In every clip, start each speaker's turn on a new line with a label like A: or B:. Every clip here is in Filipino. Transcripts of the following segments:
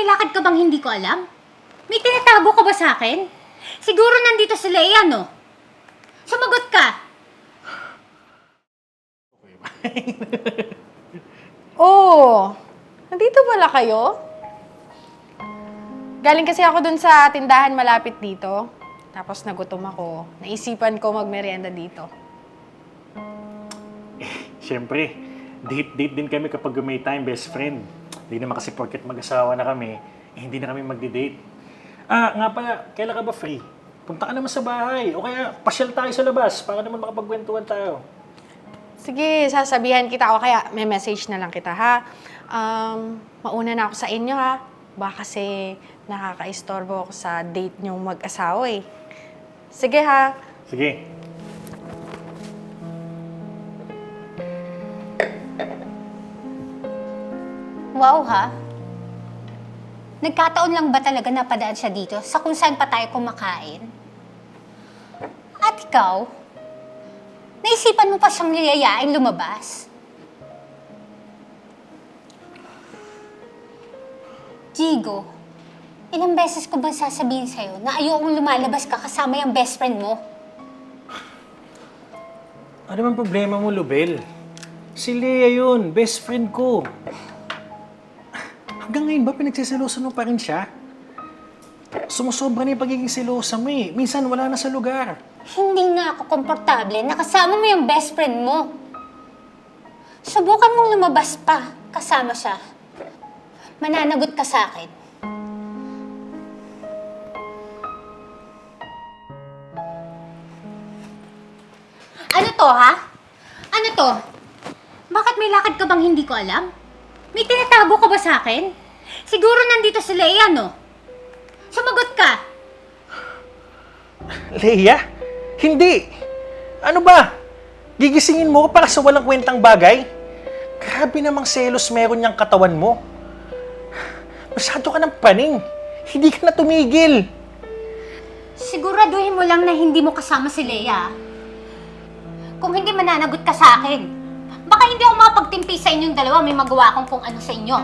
A: may lakad ka bang hindi ko alam? May tinatago ka ba sa akin? Siguro nandito si Leia, no? Sumagot ka!
B: Oh, nandito pala kayo? Galing kasi ako dun sa tindahan malapit dito. Tapos nagutom ako. Naisipan ko magmerienda dito.
C: Siyempre, date-date din kami kapag may time, best friend. Hindi naman kasi porket mag-asawa na kami, eh, hindi na kami magde-date. Ah, nga pala, kailan ka ba free? Punta ka naman sa bahay. O kaya, pasyal tayo sa labas para naman makapagkwentuhan tayo.
B: Sige, sasabihan kita o kaya may message na lang kita ha. Um, mauna na ako sa inyo ha. Baka kasi nakaka-istorbo ako sa date niyong mag-asawa eh. Sige ha.
C: Sige.
A: Wow, ha? Nagkataon lang ba talaga napadaan siya dito sa kung saan pa tayo kumakain? At ikaw, naisipan mo pa siyang liyayain lumabas? Jigo, ilang beses ko ba sasabihin sa'yo na ayokong lumalabas ka kasama yung best friend mo?
C: Ano man problema mo, Lubel? Si Lea yun, best friend ko. Hanggang ngayon ba pinagsiselosan mo pa rin siya? Sumusobra na yung pagiging selosa mo eh. Minsan wala na sa lugar.
A: Hindi nga ako komportable na kasama mo yung best friend mo. Subukan mong lumabas pa kasama siya. Mananagot ka sa akin. Ano to, ha? Ano to? Bakit may lakad ka bang hindi ko alam? May tinatago ka ba sa akin? Siguro nandito si Leia, no? Sumagot ka!
C: Leia? Hindi! Ano ba? Gigisingin mo ko para sa walang kwentang bagay? Grabe namang selos meron niyang katawan mo. Masyado ka ng paning. Hindi ka na tumigil.
A: Siguraduhin mo lang na hindi mo kasama si Leia. Kung hindi mananagot ka sa akin, baka hindi ako makapagtimpi sa inyong dalawa, may magawa akong kung ano sa inyo.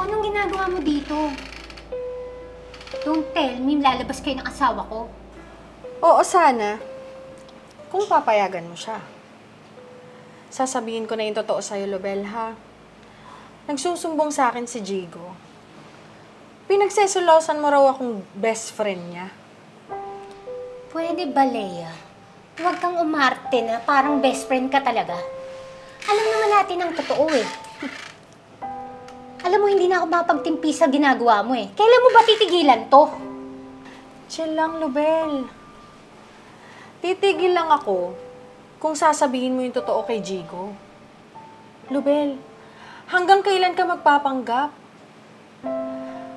A: Anong ginagawa mo dito? Don't tell me lalabas kayo ng asawa ko.
B: Oo, sana. Kung papayagan mo siya. Sasabihin ko na yung totoo sa'yo, Lobel, ha? Nagsusumbong sa akin si Jigo. Pinagseselosan mo raw akong best friend niya.
A: Pwede ba, Leia? Huwag kang umarte na parang best friend ka talaga. Alam naman natin ang totoo eh. Alam mo, hindi na ako mapagtimpi sa ginagawa mo eh. Kailan mo ba titigilan to?
B: Chill lang, Lobel. Titigil lang ako kung sasabihin mo yung totoo kay Jigo. Lubel, hanggang kailan ka magpapanggap?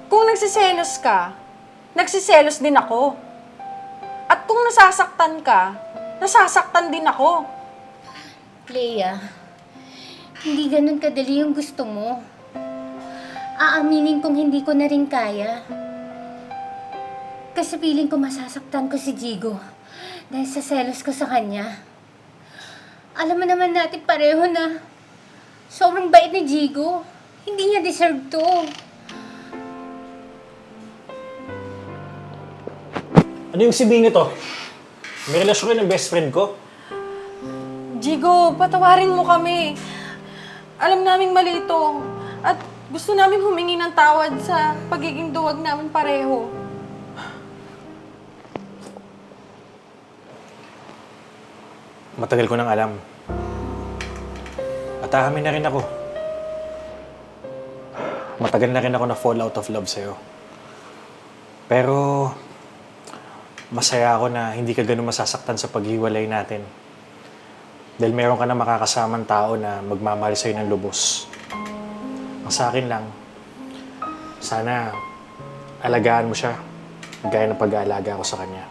B: Kung nagsiselos ka, nagsiselos din ako. At kung nasasaktan ka, nasasaktan din ako.
A: Leia, hindi ganun kadali yung gusto mo. Aaminin kong hindi ko na rin kaya. Kasi feeling ko masasaktan ko si Jigo dahil sa selos ko sa kanya. Alam mo naman natin pareho na sobrang bait ni Jigo. Hindi niya deserve to.
C: Ano yung sabihin nito? May relasyon kayo ng best friend ko?
B: Jigo, patawarin mo kami. Alam naming mali ito. At gusto namin humingi ng tawad sa pagiging duwag namin pareho.
C: Matagal ko nang alam. At amin na rin ako. Matagal na rin ako na fall out of love sa'yo. Pero, masaya ako na hindi ka ganun masasaktan sa paghiwalay natin. Dahil meron ka na makakasamang tao na magmamahal sa'yo ng lubos. Sa akin lang, sana alagaan mo siya gaya ng pag-aalaga ko sa kanya.